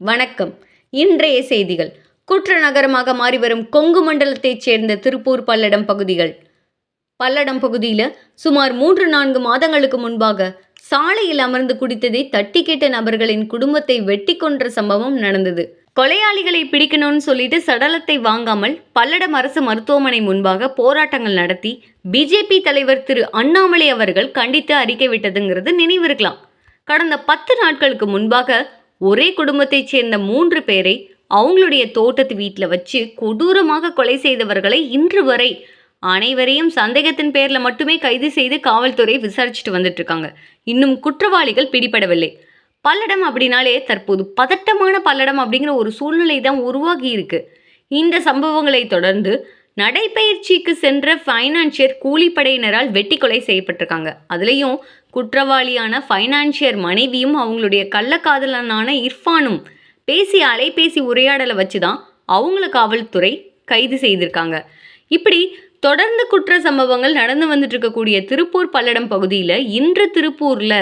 வணக்கம். இன்றைய செய்திகள். குற்ற நகரமாக மாறி வரும் கொங்கு மண்டலத்தைச் சேர்ந்த திருப்பூர் பல்லடம் பகுதிகள். பல்லடம் பகுதியில் சுமார் மூன்று நான்கு மாதங்களுக்கு முன்பாக சாலையில் அமர்ந்து குடித்ததை தட்டி கேட்ட நபர்களின் குடும்பத்தை வெட்டி கொன்ற சம்பவம் நடந்தது. கொலையாளிகளை பிடிக்கணும்னு சொல்லிட்டு சடலத்தை வாங்காமல் பல்லடம் அரசு மருத்துவமனை முன்பாக போராட்டங்கள் நடத்தி பிஜேபி தலைவர் திரு அண்ணாமலை அவர்கள் கண்டித்து அறிக்கை விட்டதுங்கிறது நினைவிருக்கலாம். கடந்த பத்து நாட்களுக்கு முன்பாக ஒரே குடும்பத்தைச் சேர்ந்த மூன்று பேரை அவங்களுடைய தோட்டத்து வீட்டில் வச்சு கொடூரமாக கொலை செய்தவர்களை இன்று வரை அனைவரையும் சந்தேகத்தின் பேரில் மட்டுமே கைது செய்து காவல்துறை விசாரிச்சுட்டு வந்துட்டு இருக்காங்க. இன்னும் குற்றவாளிகள் பிடிபடவில்லை. பல்லடம் அப்படின்னாலே தற்போது பதட்டமான பல்லடம் அப்படிங்கிற ஒரு சூழ்நிலை தான் உருவாகி இருக்கு. இந்த சம்பவங்களை தொடர்ந்து நடைப்பயிற்சிக்கு சென்ற ஃபைனான்சியர் கூலிப்படையினரால் வெட்டி கொலை செய்யப்பட்டிருக்காங்க. அதுலேயும் குற்றவாளியான ஃபைனான்சியர் மனைவியும் அவங்களுடைய கள்ளக்காதலனான இர்ஃபானும் பேசிய அலைபேசி உரையாடலை வச்சு தான் அவங்கள காவல்துறை கைது செய்திருக்காங்க. இப்படி தொடர்ந்து குற்ற சம்பவங்கள் நடந்து வந்துட்டு இருக்கக்கூடிய திருப்பூர் பல்லடம் பகுதியில் இன்று திருப்பூரில்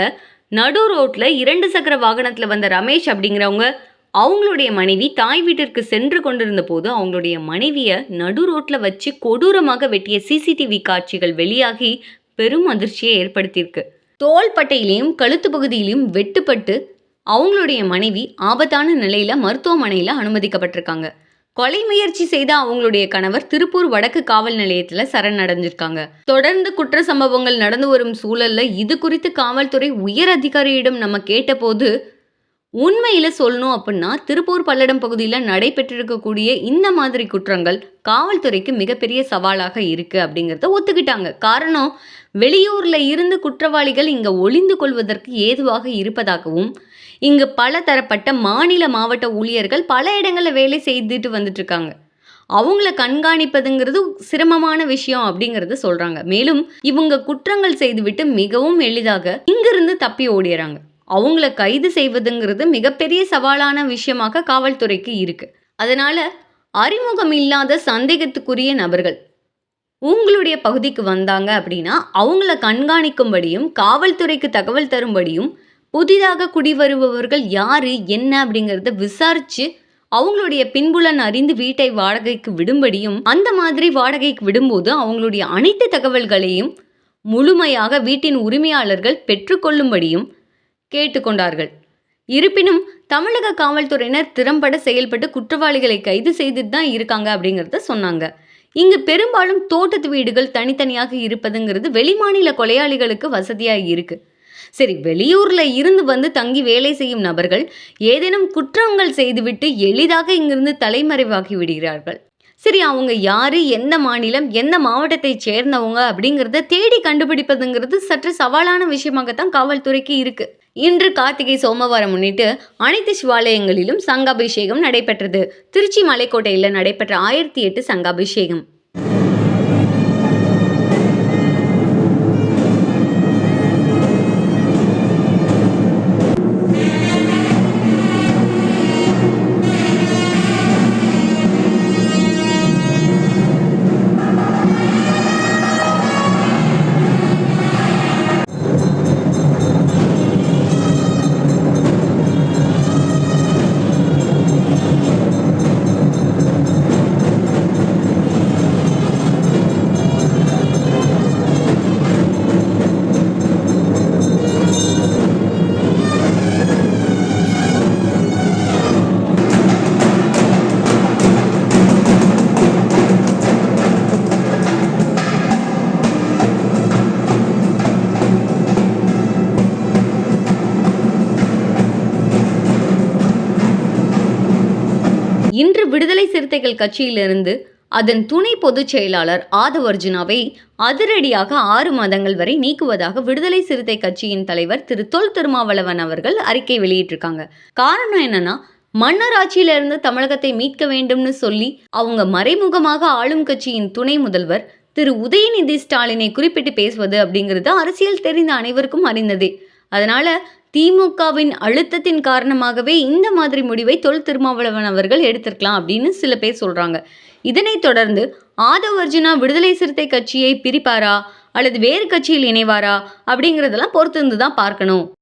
நடு ரோட்டில் இரண்டு சக்கர வாகனத்தில் வந்த ரமேஷ் அப்படிங்கிறவங்க அவங்களுடைய மனைவி தாய் வீட்டிற்கு சென்று கொண்டிருந்த போது அவங்களுடைய மனைவியை நடு ரோட்டில் வச்சு கொடூரமாக வெட்டிய சிசிடிவி காட்சிகள் வெளியாகி பெரும் அதிர்ச்சியை ஏற்படுத்தியிருக்கு. தோள்பட்டையிலையும் கழுத்து பகுதியிலையும் வெட்டுப்பட்டு அவங்களுடைய மனைவி ஆபத்தான நிலையில் மருத்துவமனையில் அனுமதிக்கப்பட்டிருக்காங்க. கொலை முயற்சி செய்த அவங்களுடைய கணவர் திருப்பூர் வடக்கு காவல் நிலையத்தில் சரணடைஞ்சிருக்காங்க. தொடர்ந்து குற்ற சம்பவங்கள் நடந்து வரும் சூழல்ல இது குறித்து காவல்துறை உயர் அதிகாரியிடம் நம்ம கேட்டபோது உண்மையில் சொல்லணும் அப்படின்னா திருப்பூர் பல்லடம் பகுதியில் நடைபெற்றிருக்கக்கூடிய இந்த மாதிரி குற்றங்கள் காவல்துறைக்கு மிகப்பெரிய சவாலாக இருக்குது அப்படிங்கிறத ஒத்துக்கிட்டாங்க. காரணம் வெளியூரில் இருந்து குற்றவாளிகள் இங்கே ஒளிந்து கொள்வதற்கு ஏதுவாக இருப்பதாகவும் இங்கு பல தரப்பட்ட மாநில மாவட்ட ஊழியர்கள் பல இடங்களில் வேலை செய்துட்டு வந்துட்டுருக்காங்க. அவங்கள கண்காணிப்பதுங்கிறது சிரமமான விஷயம் அப்படிங்கிறத சொல்கிறாங்க மேலும் இவங்க குற்றங்கள் செய்துவிட்டு மிகவும் எளிதாக இங்கிருந்து தப்பி ஓடிடுறாங்க அவங்கள கைது செய்வதுங்கிறது மிகப்பெரிய சவாலான விஷயமாக காவல்துறைக்கு இருக்குது அதனால் அறிமுகம் இல்லாத சந்தேகத்துக்குரிய நபர்கள் உங்களுடைய பகுதிக்கு வந்தாங்க அப்படின்னா அவங்கள கண்காணிக்கும்படியும் காவல்துறைக்கு தகவல் தரும்படியும் புதிதாக குடிவருபவர்கள் யார் என்ன அப்படிங்கிறத விசாரித்து அவங்களுடைய பின்புலன் அறிந்து வீட்டை வாடகைக்கு விடும்படியும் அந்த மாதிரி வாடகைக்கு விடும்போது அவங்களுடைய அனைத்து தகவல்களையும் முழுமையாக வீட்டின் உரிமையாளர்கள் பெற்றுக்கொள்ளும்படியும் கேட்டுக்கொண்டார்கள். இருப்பினும் தமிழக காவல்துறையினர் திறம்பட செயல்பட்டு குற்றவாளிகளை கைது செய்துட்டு தான் இருக்காங்க அப்படிங்கிறத சொன்னாங்க. இங்கு பெரும்பாலும் தோட்டத்து வீடுகள் தனித்தனியாக இருப்பதுங்கிறது வெளிமாநில கொலையாளிகளுக்கு வசதியாக இருக்குது சரி வெளியூரில் இருந்து வந்து தங்கி வேலை செய்யும் நபர்கள் ஏதேனும் குற்றங்கள் செய்துவிட்டு எளிதாக இங்கிருந்து தலைமறைவாகி விடுகிறார்கள். சரி அவங்க யார் எந்த மாநிலம் எந்த மாவட்டத்தை சேர்ந்தவங்க அப்படிங்கிறத தேடி கண்டுபிடிப்பதுங்கிறது சற்று சவாலான விஷயமாகத்தான் காவல்துறைக்கு இருக்குது இன்று கார்த்திகை சோமவாரம் முன்னிட்டு அனைத்து சிவாலயங்களிலும் சங்காபிஷேகம் நடைபெற்றது. திருச்சி மலைக்கோட்டையில் நடைபெற்ற ஆயிரத்தி எட்டு சங்காபிஷேகம். விடுதலை சிறுத்தைகள் கட்சியிலிருந்து அதன் துணை பொதுச் செயலாளர் ஆதவர்ஜுனாவை அதிரடியாக ஆறு மாதங்கள் வரை நீக்குவதாக விடுதலை சிறுத்தை கட்சியின் தலைவர் திரு தொல் திருமாவளவன் அவர்கள் அறிக்கை வெளியிட்டிருக்காங்க. காரணம் என்னன்னா மன்னர் ஆட்சியிலிருந்து தமிழகத்தை மீட்க வேண்டும்னு சொல்லி அவங்க மறைமுகமாக ஆளும் கட்சியின் துணை முதல்வர் திரு உதயநிதி ஸ்டாலினை குறிப்பிட்டு பேசுவது அப்படிங்கிறது அரசியல் தெரிந்த அனைவருக்கும் அறிந்ததே. அதனால திமுகவின் அழுத்தத்தின் காரணமாகவே இந்த மாதிரி முடிவை தொல் திருமாவளவன் அவர்கள் எடுத்திருக்கலாம் அப்படின்னு சில பேர் சொல்கிறாங்க இதனைத் தொடர்ந்து ஆதவ் அர்ஜுனா விடுதலை சிறுத்தை கட்சியை பிரிப்பாரா? அல்லது வேறு கட்சியில் இணைவாரா? அப்படிங்கிறதெல்லாம் பொறுத்திருந்து தான் பார்க்கணும்.